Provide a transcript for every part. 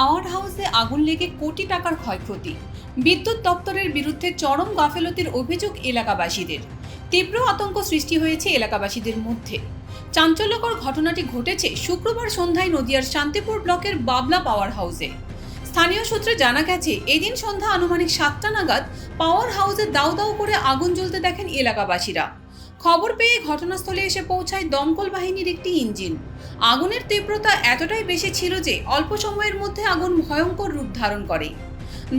পাওয়ার হাউসে আগুন লেগে কোটি টাকার ক্ষয়ক্ষতি। বিদ্যুৎ দপ্তরের বিরুদ্ধে চরম গাফেলতির অভিযোগ এলাকাবাসীদের। তীব্র আতঙ্ক সৃষ্টি হয়েছে এলাকাবাসীদের মধ্যে। চাঞ্চল্যকর ঘটনাটি ঘটেছে শুক্রবার সন্ধ্যায় নদিয়ার শান্তিপুর ব্লকের বাবলা পাওয়ার হাউসে। স্থানীয় সূত্রে জানা গেছে, এদিন সন্ধ্যা আনুমানিক সাতটা নাগাদ পাওয়ার হাউসে দাউ দাউ করে আগুন জ্বলতে দেখেন এলাকাবাসীরা। খবর পেয়ে ঘটনাস্থলে এসে পৌঁছায় দমকল বাহিনীর একটি ইঞ্জিন। আগুনের তীব্রতা এতটাই বেশি ছিল যে অল্প সময়ের মধ্যে আগুন ভয়ঙ্কর রূপ ধারণ করে।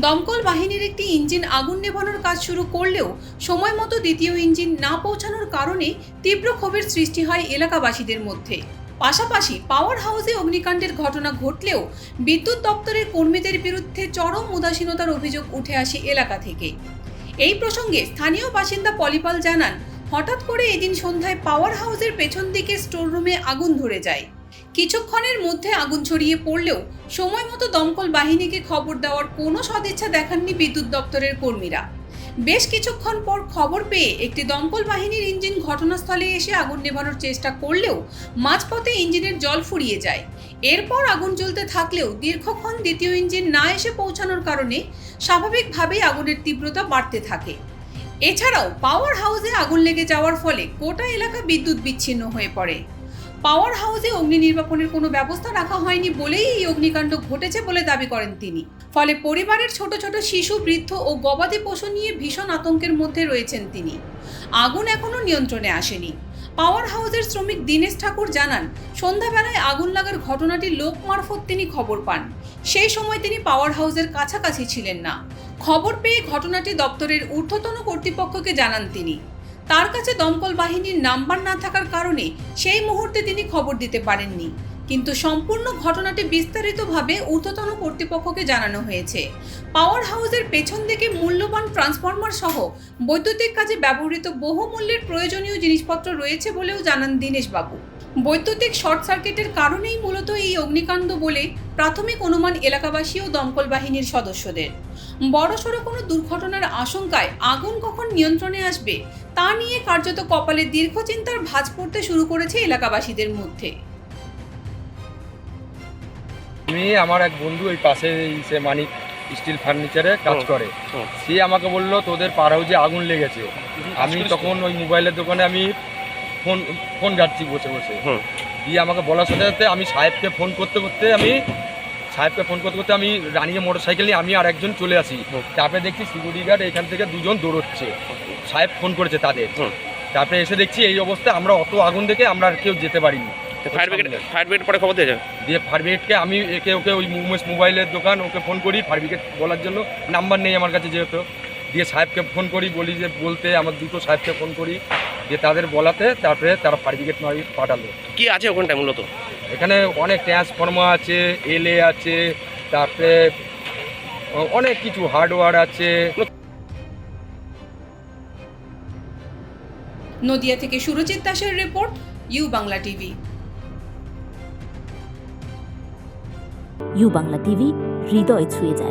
দমকল বাহিনীর একটি ইঞ্জিন আগুন নেভানোর কাজ শুরু করলেও সময় মতো দ্বিতীয় ইঞ্জিন না পৌঁছানোর কারণে তীব্র ক্ষোভের সৃষ্টি হয় এলাকাবাসীদের মধ্যে। পাশাপাশি পাওয়ার হাউসে অগ্নিকাণ্ডের ঘটনা ঘটলেও বিদ্যুৎ দপ্তরের কর্মীদের বিরুদ্ধে চরম উদাসীনতার অভিযোগ উঠে আসে এলাকা থেকে। এই প্রসঙ্গে স্থানীয় বাসিন্দা পলিপাল জানান হঠাৎ করে এদিন সন্ধ্যায় পাওয়ার হাউসের পেছন দিকে স্টোররুমে আগুন ধরে যায়। কিছুক্ষণের মধ্যে আগুন ছড়িয়ে পড়লেও সময় মতো দমকল বাহিনীকে খবর দেওয়ার কোনো সদিচ্ছা দেখাননি বিদ্যুৎ দপ্তরের কর্মীরা। বেশ কিছুক্ষণ পর খবর পেয়ে একটি দমকল বাহিনীর ইঞ্জিন ঘটনাস্থলে এসে আগুন নেভানোর চেষ্টা করলেও মাঝপথে ইঞ্জিনের জল ফুরিয়ে যায়। এরপর আগুন জ্বলতে থাকলেও দীর্ঘক্ষণ দ্বিতীয় ইঞ্জিন না এসে পৌঁছানোর কারণে স্বাভাবিকভাবেই আগুনের তীব্রতা বাড়তে থাকে। এছাড়াও পাওয়ার হাউসে আগুন লেগে যাওয়ার ফলে গোটা এলাকা বিদ্যুৎ বিচ্ছিন্ন হয়ে পড়ে। পাওয়ার হাউসে অগ্নি নির্বাপনের কোনো ব্যবস্থা রাখা হয়নি বলেই এই অগ্নিকাণ্ড ঘটেছে বলে দাবি করেন তিনি। ফলে পরিবারের ছোট ছোট শিশু, বৃদ্ধ ও গবাদি পশু নিয়ে ভীষণ আতঙ্কের মধ্যে রয়েছেন তিনি। আগুন এখনও নিয়ন্ত্রণে আসেনি। পাওয়ার হাউসের শ্রমিক দীনেশ ঠাকুর জানান, সন্ধ্যাবেলায় আগুন লাগার ঘটনাটি লোক মারফত তিনি খবর পান। সেই সময় তিনি পাওয়ার হাউসের কাছাকাছি ছিলেন না। খবর পেয়ে ঘটনাটি দপ্তরের ঊর্ধ্বতন কর্তৃপক্ষকে জানান তিনি। তার কাছে দমকল বাহিনীর নাম্বার না থাকার কারণে সেই মুহূর্তে তিনি খবর দিতে পারেননি। কিন্তু সম্পূর্ণ ঘটনাটি বিস্তারিতভাবে ঊর্ধ্বতন কর্তৃপক্ষকে জানানো হয়েছে। পাওয়ার হাউসের পেছন দিকে মূল্যবান ট্রান্সফরমার সহ বৈদ্যুতিক কাজে ব্যবহৃত বহুমূল্যের প্রয়োজনীয় জিনিসপত্র রয়েছে বলেও জানান দীনেশবাবু। বৈদ্যুতিক শর্ট সার্কিটের কারণেই মূলত এই অগ্নিকাণ্ড বলে প্রাথমিক অনুমান এলাকাবাসী ও দমকল বাহিনীর সদস্যদের। বড়সড় কোনো দুর্ঘটনার আশঙ্কায় আগুন কখন নিয়ন্ত্রণে আসবে তা নিয়ে কার্যত কপালে দীর্ঘ চিন্তার ভাঁজ পড়তে শুরু করেছে এলাকাবাসীদের মধ্যে। আমি আমার এক বন্ধু ওই পাশে সে মানিক স্টিল ফার্নিচারে কাজ করে। সে আমাকে বলল তোদের পাড়াও যে আগুন লেগেছে। আমি তখন ওই মোবাইলের দোকানে আমি ফোন ফোন ঘাটছি বসে বসে। হুম। দিয়ে আমাকে বলার সাথে সাথে আমি সাহেবকে ফোন করতে করতে আমি সাহেবকে ফোন করতে করতে আমি রানিয়ে মোটর সাইকেল নিয়ে আমি আর একজন চলে আসি। তারপরে দেখছি সিকিউরিটি গার্ড এখান থেকে দুজন দৌড়চ্ছে। সাহেব ফোন করেছে তাদের। হুম। তারপরে এসে দেখছি এই অবস্থা আমরা অত আগুন দেখে আমরা আর কেউ যেতে পারিনি। ফায়ার ব্রিগেড ফায়ার ব্রিগেড পরে খবর দিয়েছে? দিয়ে ফায়ার ব্রিগেডকে আমি একে ওকে ওই মুমেশ মোবাইলের দোকান ওকে ফোন করি ফায়ার ব্রিগেড বলার জন্য। নাম্বার নেই আমার কাছে যেহেতু। দিয়ে সাহেবকে ফোন করি বলি যে বলতে আমার দুটো সাহেবকে ফোন করি। দিয়ে তাদের বলাতে তারপরে তারা ফায়ার ব্রিগেড পাঠালো। কি আছে ওখানটায় মূলত? এখানে অনেক ট্রান্সফর্মার আছে এলএ আছে তারপরে অনেক কিছু হার্ডওয়্যার আছে। নদিয়া থেকে সুরজিৎ দাসের report U Bangla TV. U Bangla TV হৃদয় ছুঁয়ে যায়।